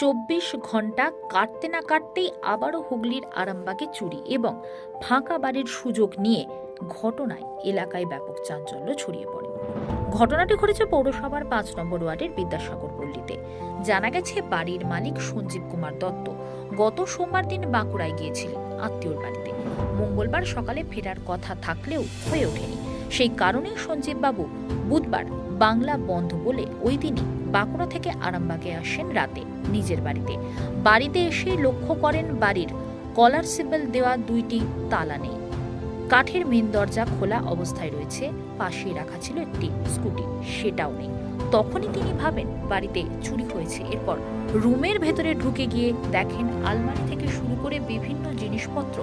চব্বিশ ঘণ্টা কাটতে না কাটতেই আবারও হুগলির আরামবাগে চুরি এবং ফাঁকা বাড়ির সুযোগ নিয়ে ঘটনায় এলাকায় ব্যাপক চাঞ্চল্য ছড়িয়ে পড়ে। ঘটনাটি ঘটেছে পৌরসভার পাঁচ নম্বর ওয়ার্ডের বিদ্যাসাগর পল্লীতে। জানা গেছে, বাড়ির মালিক সঞ্জীব কুমার দত্ত গত সোমবার দিন বাঁকুড়ায় গিয়েছিলেন আত্মীয়র বাড়িতে। মঙ্গলবার সকালে ফেরার কথা থাকলেও হয়ে ওঠেনি। সেই কারণেই সঞ্জীব বাবু বুধবার বাংলা বন্ধ বলে ওই দিনই বাঁকুড়া থেকে আরামবাগে আসেন রাতে, নিজের বাড়িতে। বাড়িতে এসে লক্ষ্য করেন বাড়ির কলার সিম্বল দেওয়া দুইটি তালা নেই। কাঠের মেন দরজা খোলা অবস্থায় রয়েছে, পাশেই রাখা ছিল একটি স্কুটি, সেটাও নেই। তখনই তিনি ভাবেন বাড়িতে চুরি হয়েছে, এরপর রুমের ভেতরে ঢুকে গিয়ে দেখেন আলমারি থেকে শুরু করে বিভিন্ন জিনিসপত্র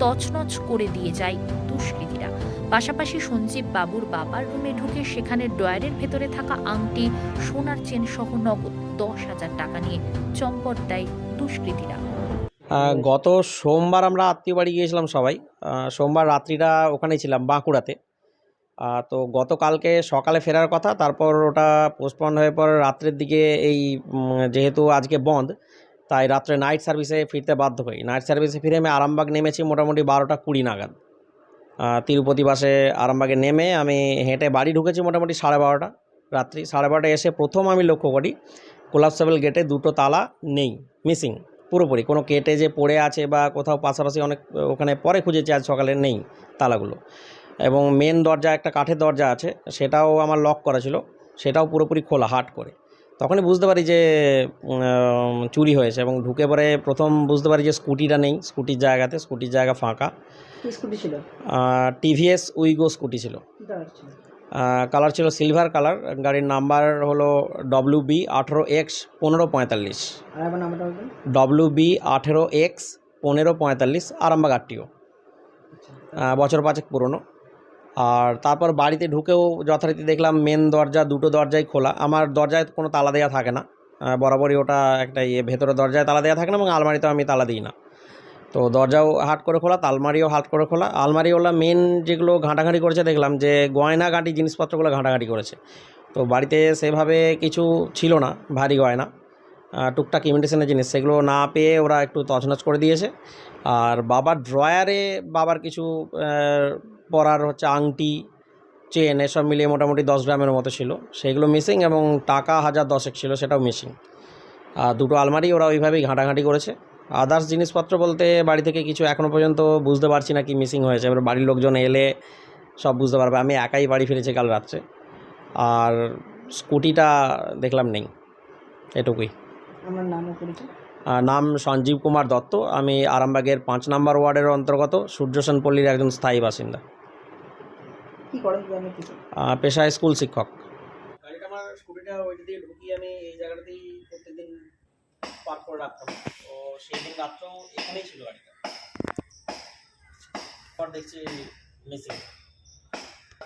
তছনছ করে দিয়ে যায় দুষ্কৃতীরা। পাশাপাশি সঞ্জীব বাবুর বাবার রুমে ঢুকে সেখানে ড্রয়ারের ভেতরে থাকা আংটি, সোনার চেন সহ নগদ দশ হাজার টাকা নিয়ে চম্পট দেয় দুষ্কৃতীরা। গত সোমবার আমরা আত্মীয় বাড়ি গিয়েছিলাম সবাই। সোমবার রাত্রিটা ওখানে ছিলাম, বাঁকুড়াতে। তো গতকালকে সকালে ফেরার কথা, তারপর ওটা পোস্টপন্ড হয়ে পর রাত্রের দিকে এই যেহেতু আজকে বন্ধ, তাই রাত্রে নাইট সার্ভিসে ফিরতে বাধ্য হই। নাইট সার্ভিসে ফিরে আমি আরামবাগ নেমেছি মোটামুটি বারোটা কুড়ি নাগাদ। তিরুপতি বাসে আরামবাগে নেমে আমি হেঁটে বাড়ি ঢুকেছি মোটামুটি সাড়ে বারোটা রাত্রি। সাড়ে বারোটায় এসে প্রথম আমি লক্ষ্য করি, কোলাপসেবল গেটে দুটো তালা নেই মিসিং পুরোপুরি। কোনো কেটে যে পড়ে আছে বা কোথাও পাশাপাশি অনেক, ওখানে পরে খুঁজেছি আজ সকালে নেই তালাগুলো। এবং মেন দরজা একটা কাঠের দরজা আছে, সেটাও আমার লক করা ছিল, সেটাও পুরোপুরি খোলা হাট করে। তখনই বুঝতে পারি যে চুরি হয়েছে এবং ঢুকে পরে প্রথম বুঝতে পারি যে স্কুটিটা নেই স্কুটির জায়গাতে স্কুটির জায়গা ফাঁকা। স্কুটি ছিল? টিভিএস উইগো স্কুটি ছিল। কালার ছিল সিলভার কালার গাড়ির নাম্বার হলো ডব্লিউ বি আঠেরো এক্স পনেরো পঁয়তাল্লিশ। ডব্লিউ বি আঠেরো এক্স পনেরো পঁয়তাল্লিশ আরামবাগ আটটিও আচ্ছা। বছর পাঁচেক পুরনো। আর তারপর বাড়িতে ঢুকেও যথারীতি দেখলাম মেন দরজা দুটো দরজাই খোলা। আমার দরজায় কোনো তালা দেওয়া থাকে না। বরাবরই ওটা একটা ইয়ে ভেতরে দরজায় তালা দেওয়া থাকে না এবং আলমারিতেও আমি তালা দিই না। তো দরজাও হাট করে খোলা আলমারিও হাট করে খোলা। আলমারিওয়ালা মেন যেগুলো ঘাঁটাঘাঁটি করেছে দেখলাম যে গয়না গাঁটি জিনিসপত্রগুলো ঘাঁটাঘাঁটি করেছে। তো বাড়িতে সেভাবে কিছু ছিল না, ভারী গয়না। টুকটাক ইমিটেশনের জিনিস, সেগুলো না পেয়ে ওরা একটু তছনছ করে দিয়েছে। আর বাবার ড্রয়ারে বাবার কিছু পরার হচ্ছে আংটি চেন এসব মিলিয়ে মোটামুটি দশ গ্রামের মতো ছিল। সেগুলো মিসিং এবং টাকা হাজার দশেক ছিল, সেটাও মিসিং আর দুটো আলমারি ওরা ওইভাবেই ঘাঁটাঘাঁটি করেছে। আদার্স জিনিসপত্র বলতে বাড়ি থেকে কিছু এখনও পর্যন্ত বুঝতে পারছি না কি মিসিং হয়েছে। এবার বাড়ির লোকজন এলে সব বুঝতে পারবে। আমি একাই বাড়ি ফিরেছি কাল রাত্রে। আর স্কুটিটা দেখলাম নেই। এটুকুই। আমার নামও নাম সঞ্জীব কুমার দত্ত। আমি আরামবাগের পাঁচ নম্বর ওয়ার্ডের অন্তর্গত সূর্যসেন পল্লীর একজন স্থায়ী বাসিন্দা। পেশায় স্কুল শিক্ষক। গাড়িটা আমার স্কুটিটা ওইটা দিয়ে ঢুকিয়ে আমি এই জায়গাটাতেই প্রত্যেকদিন পার্ক করে রাখতাম তো সেই দিন রাত্রেও এখানেই ছিল গাড়িটা পর দেখছি মিসিং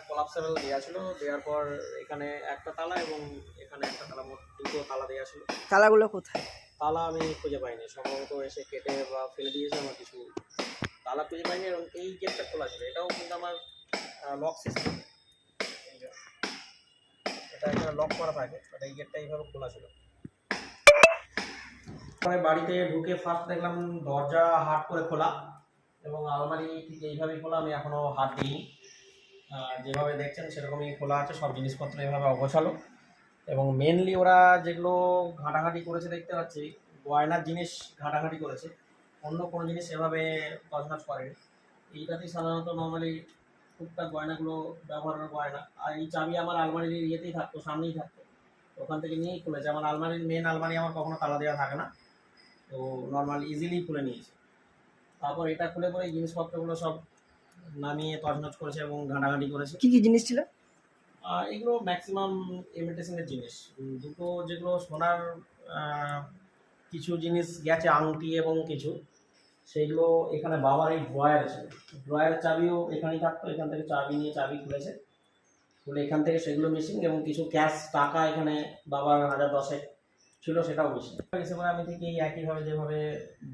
কোলাপসেবল দেওয়া ছিল। দেওয়ার পর এখানে একটা তালা এবং এখানে একটা তালা মোট দুটো তালা দেওয়া ছিল। তালাগুলো কোথায়? তালা আমি খুঁজে পাইনি। সম্ভবত এসে কেটে বা ফেলে দিয়েছে আমার কিছু। তালা খুঁজে পাইনি এবং এই গেটটা খোলা ছিল। এটাও কিন্তু আমার লক সিস্টেম এটা এখানে লক করা থাকে বাট এই গেটটা এইভাবে খোলা ছিল। পরে বাড়িতে ঢুকে ফার্স্ট দেখলাম দরজা হাট করে খোলা এবং আলমারি ঠিক এইভাবেই খোলা, আমি এখনও হাত দিইনি। যেভাবে দেখছেন সেরকমই খোলা আছে, সব জিনিসপত্র এভাবে অগোছালো। এবং মেনলি ওরা যেগুলো ঘাঁটাঘাঁটি করেছে দেখতে পাচ্ছি, গয়নার জিনিস ঘাঁটাঘাঁটি করেছে, অন্য কোনো জিনিস এভাবে তছনছ করেনি। এইটাতেই সাধারণত নর্মালি টুকটাক গয়নাগুলো ব্যবহারের গয়না আর এই চাবি আমার আলমারির ইয়েতেই থাকতো, সামনেই থাকতো। ওখান থেকে নিয়েই খুলেছে। আমার আলমারির মেন আলমারি আমার কখনো তালা দেওয়া থাকে না। তো নর্মাল ইজিলি খুলে নিয়েছে। তারপর এটা খুলে পরে এই জিনিসপত্রগুলো সব নামিয়ে তছনছ করেছে এবং ঘাঁটাঘাঁটি করেছে। কি কি জিনিস ছিল? এগুলো ম্যাক্সিমাম ইমিটেশনের জিনিস। দুটো যেগুলো সোনার কিছু জিনিস গেছে আংটি এবং কিছু সেইগুলো এখানে বাবার এই ড্রয়ার ছিল। ড্রয়ারের চাবিও এখানেই থাকতো এখান থেকে চাবি নিয়ে চাবি খুলেছে। খুলে এখান থেকে সেগুলো মিসিং এবং কিছু ক্যাশ টাকা এখানে বাবার হাজার দশেক ছিল সেটাও এসে পরে আমি ঠিক এই একইভাবে যেভাবে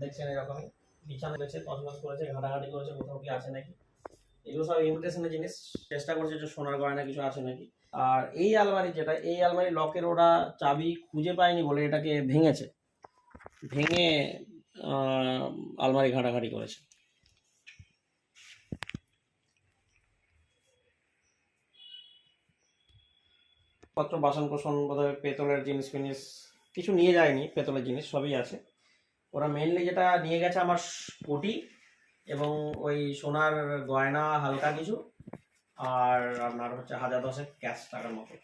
দেখছেন এরকমই। বিছানা রয়েছে, তছনছ করেছে, ঘাটাঘাটি করেছে, কোথাও কি আছে নাকি? এগুলো সব ইমিটেশনের জিনিস। চেষ্টা করছে যে সোনার গয়না কিছু আছে নাকি? আর এই আলমারি যেটা, এই আলমারি লকের ওরা চাবি খুঁজে পায়নি বলে এটাকে ভেঙেছে। ভেঙে আলমারি ঘাঁটাঘাঁটি করেছে। পত্র বাসন কোসন বোধহয় পেতলের জিনিস ফিনিস কিছু নিয়ে যায়নি, পেতলের জিনিস সবই আছে। ওরা মেনলি যেটা নিয়ে গেছে আমার কোটি এবং ওই সোনার গয়না, হালকা কিছু, আর আপনার হচ্ছে হাজার দশেক ক্যাশ টাকার মতো।